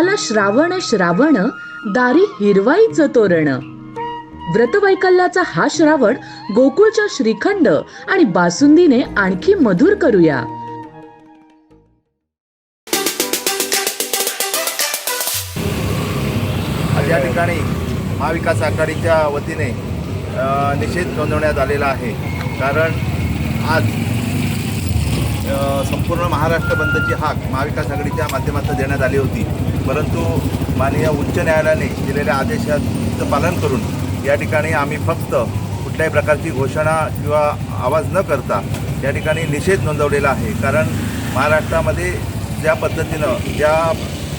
आला श्रावण श्रावण दारी हिरवाईचं तोरण. व्रतवैकल्याचा हा श्रावण गोकुळच्या श्रीखंड आणि बासुंदीने आणखी मधुर करूया. या ठिकाणी महाविकास आघाडीच्या वतीने निषेध नोंदवण्यात आलेला आहे. कारण आज संपूर्ण महाराष्ट्र बंदची हाक महाविकास आघाडीच्या माध्यमातून देण्यात आली होती. परंतु माननीय उच्च न्यायालयाने दिलेल्या आदेशाचं पालन करून या ठिकाणी आम्ही फक्त कुठल्याही प्रकारची घोषणा किंवा आवाज न करता या ठिकाणी निषेध नोंदवलेला आहे. कारण महाराष्ट्रामध्ये ज्या पद्धतीनं ज्या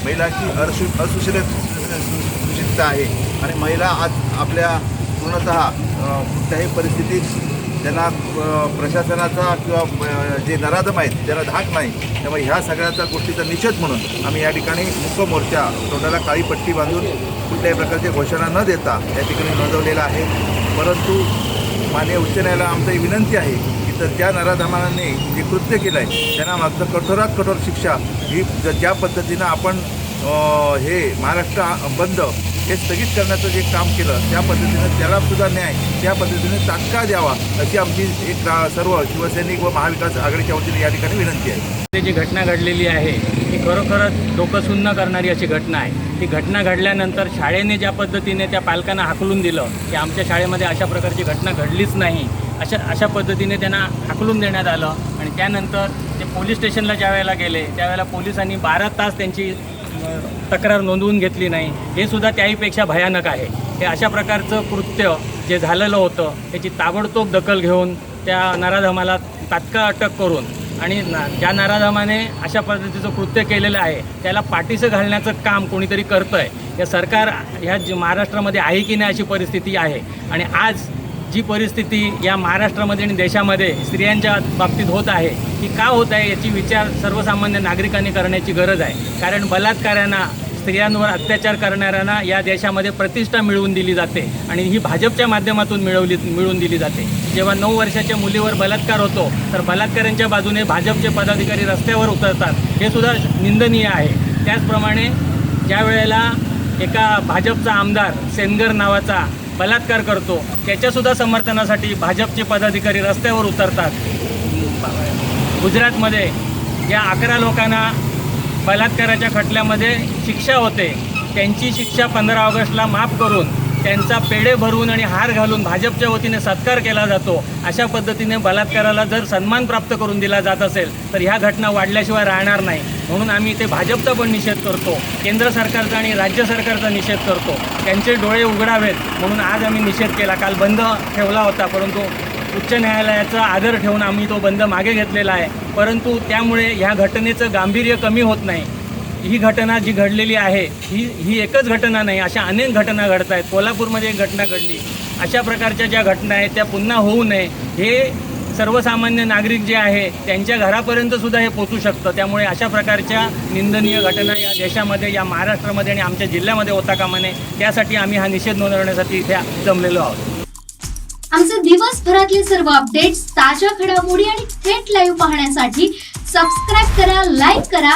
महिलांची असु असुरक्षित सुरक्षितता आहे आणि महिला आज आपल्या पूर्णत कुठल्याही परिस्थितीत त्यांना प्रशासनाचा किंवा जे नराधम आहेत त्याला धाक नाही त्यामुळे ह्या सगळ्याचा गोष्टीचा निषेध म्हणून आम्ही या ठिकाणी मुख्य मोर्चा तोंडाला काळी पट्टी बांधून कुठल्याही प्रकारची घोषणा न देता या ठिकाणी नोंदवलेला आहे. परंतु माननीय उच्च न्यायालयाला आमची विनंती आहे की तर ज्या नराधमानाने जे कृत्य केलं आहे त्यांना मात्र कठोरात कठोर शिक्षा ही ज- ज्या पद्धतीनं आपण हे महाराष्ट्र बंद हे स्थगित करण्याचं जे काम केलं त्या पद्धतीनं त्याला सुद्धा न्याय त्या पद्धतीने तात्काळ द्यावा अशी आमची एक सर्व शिवसैनिक व महाविकास आघाडीच्या वतीने या ठिकाणी विनंती आहे. जी घटना घडलेली आहे ती खरोखरच डोकं सुन्न करणारी अशी घटना आहे. ती घटना घडल्यानंतर शाळेने ज्या पद्धतीने त्या पालकांना हाकलून दिलं की आमच्या शाळेमध्ये अशा प्रकारची घटना घडलीच नाही अशा अशा पद्धतीने त्यांना हाकलून देण्यात आलं. आणि त्यानंतर ते पोलीस स्टेशनला ज्या वेळेला गेले त्यावेळेला पोलिसांनी बारा तास त्यांची तक्रार नोंदवून घेतली नाही हे सुद्धा त्याहीपेक्षा भयानक आहे. हे अशा प्रकारचं कृत्य जे झालेलं होतं त्याची ताबडतोब दखल घेऊन त्या नराधमाला तात्काळ अटक करून आणि ना ज्या नराधमाने अशा पद्धतीचं कृत्य केलेलं आहे त्याला पाठीसं घालण्याचं काम कोणीतरी करतं आहे या सरकार ह्या महाराष्ट्रामध्ये आहे की नाही अशी परिस्थिती आहे. आणि आज जी परिस्थिती या महाराष्ट्रामध्ये आणि देशामध्ये स्त्रियांच्या बाबतीत होत आहे ती का होत आहे याची विचार सर्वसामान्य नागरिकांनी करण्याची गरज आहे. कारण बलात्कारांना स्त्रियांवर अत्याचार करणाऱ्यांना या देशामध्ये प्रतिष्ठा मिळवून दिली जाते आणि ही भाजपच्या माध्यमातून मिळवली मिळवून दिली जाते. जेव्हा नऊ वर्षाच्या मुलीवर बलात्कार होतो तर बलात्कारांच्या बाजूने भाजपचे पदाधिकारी रस्त्यावर उतरतात. हे सुद्धा निंदनीय आहे. त्याचप्रमाणे ज्या वेळेला एका भाजपचा आमदार सेनगर नावाचा बलात्कार करतो त्याच्यासुद्धा समर्थनासाठी भाजपचे पदाधिकारी रस्त्यावर उतरतात. गुजरातमध्ये ज्या अकरा लोकांना बलात्काराच्या खटल्यामध्ये शिक्षा होते. त्यांची शिक्षा पंधरा ऑगस्टला माफ करून त्यांचा पेढे भरून आणि हार घालून भाजपच्या वतीने सत्कार केला जातो. अशा पद्धतीने बलात्काराला जर सन्मान प्राप्त करून दिला जात असेल तर ह्या घटना वाढल्याशिवाय राहणार नाही. म्हणून आम्ही ते भाजपचा पण निषेध करतो केंद्र सरकारचा आणि राज्य सरकारचा निषेध करतो. त्यांचे डोळे उघडावेत म्हणून आज आम्ही निषेध केला. काल बंद ठेवला होता परंतु उच्च न्यायालयाचा आदर ठेवून आम्ही तो बंद मागे घेतलेला आहे. परंतु त्यामुळे ह्या घटनेचं गांभीर्य कमी होत नाही. ही घटना जी घडलेली आहे ही ही एकच घटना नाही अशा अनेक घटना घडत आहेत कोल्हापूरमध्ये एक घटना घडली. अशा प्रकारच्या ज्या घटना आहेत त्या पुन्हा होऊ नये. हे सर्वसामान्य नागरिक जे आहे त्यांच्या घरापर्यंत सुद्धा हे पोचू शकतं. त्यामुळे अशा प्रकारच्या निंदनीय घटना या देशामध्ये या महाराष्ट्रामध्ये आणि आमच्या जिल्ह्यामध्ये होता कामा नये. त्यासाठी आम्ही हा निषेध नोंदवण्यासाठी इथे जमलेलो आहोत. आमचे दिवसभरातले सर्व अपडेट्स ताज्या घडामोडी आणि थेट लाईव्ह पाहण्यासाठी सबस्क्राईब करा लाईक करा